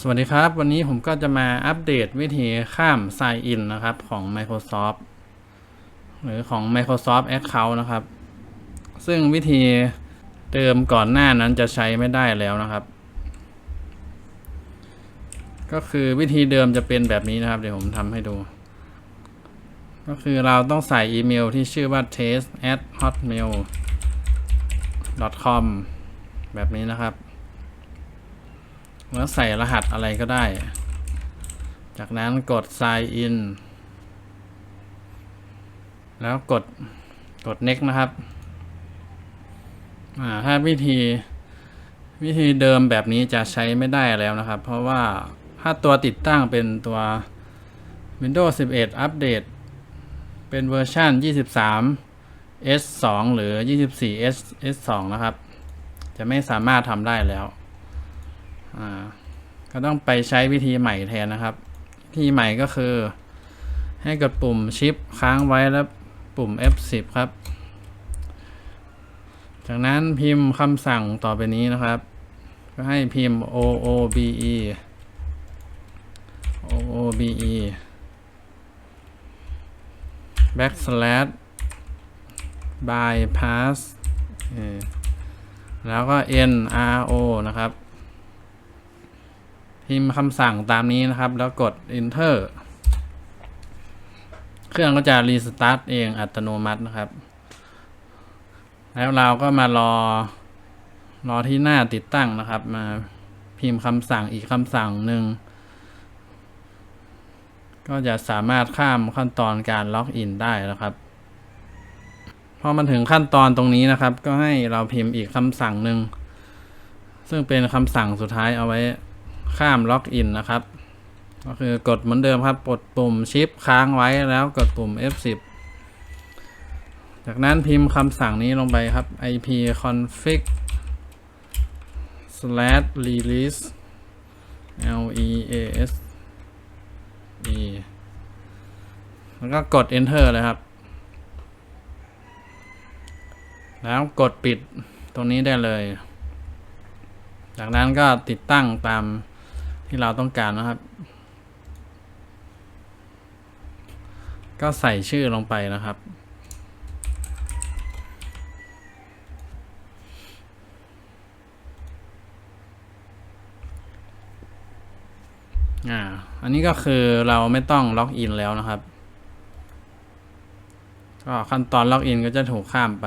สวัสดีครับ วันนี้ผมก็จะมาอัปเดตวิธีข้าม Sign In นะครับของ Microsoft หรือของ Microsoft Account นะครับ ซึ่งวิธีเดิมก่อนหน้านั้นจะใช้ไม่ได้แล้วนะครับ ก็คือวิธีเดิมจะเป็นแบบนี้นะครับ เดี๋ยวผมทำให้ดู ก็คือเราต้องใส่อีเมลที่ชื่อว่า test at hotmail com แบบนี้นะครับ แล้วใส่รหัสอะไรก็ได้ จากนั้นกด sign in แล้วกดกด next นะครับถ้าวิธีวิธีเดิมแบบนี้จะใช้ไม่ได้แล้วนะครับ เพราะว่าถ้าตัวติดตั้งเป็นตัว Windows 11 อัปเดต เป็นเวอร์ชัน23 S2 หรือ 24 S S2 นะครับ จะไม่สามารถทำได้แล้ว อ่าก็ต้องไปใช้วิธีใหม่แทนนะครับวิธีใหม่ก็คือ ให้กดปุ่มชิปค้างไว้แล้วปุ่ม F10 ครับ จากนั้นพิมพ์คำสั่งต่อไปนี้นะครับ ก็ให้พิมพ์ oobe oobe backslash bypass แล้วก็ nro นะครับ พิมพ์คำสั่งตามนี้นะครับ แล้วกด enter เครื่องก็จะรีสตาร์ทเองอัตโนมัตินะครับ แล้วเราก็มารอ รอที่หน้าติดตั้งนะครับ มาพิมพ์คำสั่งอีกคำสั่งหนึ่ง ก็จะสามารถข้ามขั้นตอนการล็อกอินได้นะครับพอมาถึงขั้นตอนตรงนี้นะครับ ก็ให้เราพิมพ์อีกคำสั่งหนึ่ง ซึ่งเป็นคำสั่งสุดท้ายเอาไว้ ข้ามล็อกอินนะครับ ก็คือกดเหมือนเดิมครับกดปุ่มชิปค้างไว้แล้วกดปุ่ม F10 จากนั้นพิมพ์คำสั่งนี้ลงไปครับ ip config slash release l e a s e แล้วก็กด enter เลยครับ แล้วกดปิดตรงนี้ได้เลย จากนั้นก็ติดตั้งตาม ที่เราต้องการนะครับ ก็ใส่ชื่อลงไปนะครับ อ่า อันนี้ก็คือเราไม่ต้องล็อกอินแล้วนะครับ ก็ขั้นตอนล็อกอินก็จะถูกข้ามไป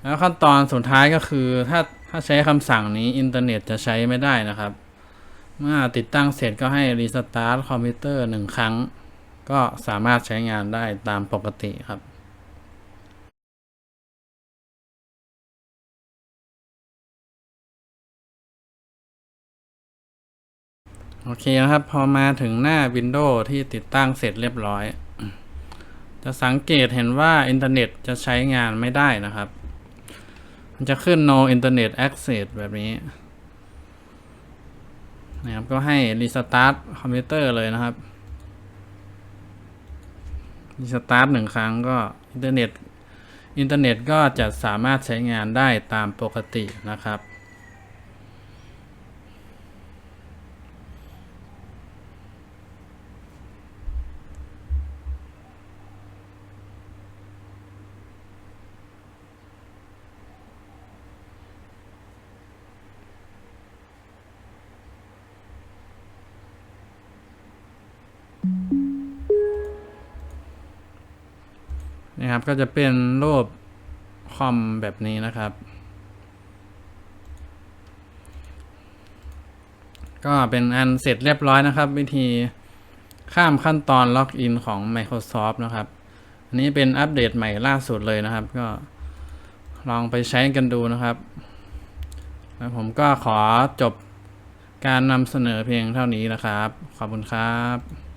แล้วขั้นตอนสุดท้ายก็คือถ้าถ้าใช้คำสั่งนี้อินเทอร์เน็ตจะใช้ไม่ได้นะครับ เมื่อติดตั้งเสร็จก็ให้รีสตาร์ทคอมพิวเตอร์หนึ่งครั้ง ก็สามารถใช้งานได้ตามปกติครับโอเคนะครับ พอมาถึงหน้า Windows ที่ติดตั้งเสร็จเรียบร้อย จะสังเกตเห็นว่าอินเทอร์เน็ตจะใช้งานไม่ได้นะครับ มันจะขึ้น no internet access แบบนี้ นะครับก็ให้รีสตาร์ทคอมพิวเตอร์เลยนะครับรีสตาร์ทหนึ่งครั้งก็อินเทอร์เน็ตอินเทอร์เน็ตก็จะสามารถใช้งานได้ตามปกตินะครับ นะครับ ก็จะเป็นรูปคอมแบบนี้นะครับ ก็เป็นอันเสร็จเรียบร้อยนะครับ วิธีข้ามขั้นตอนล็อกอินของ Microsoft นะครับ อันนี้เป็นอัปเดตใหม่ล่าสุดเลยนะครับ ก็ลองไปใช้กันดูนะครับ แล้วผมก็ขอจบการนำเสนอเพียงเท่านี้นะครับ ขอบคุณครับ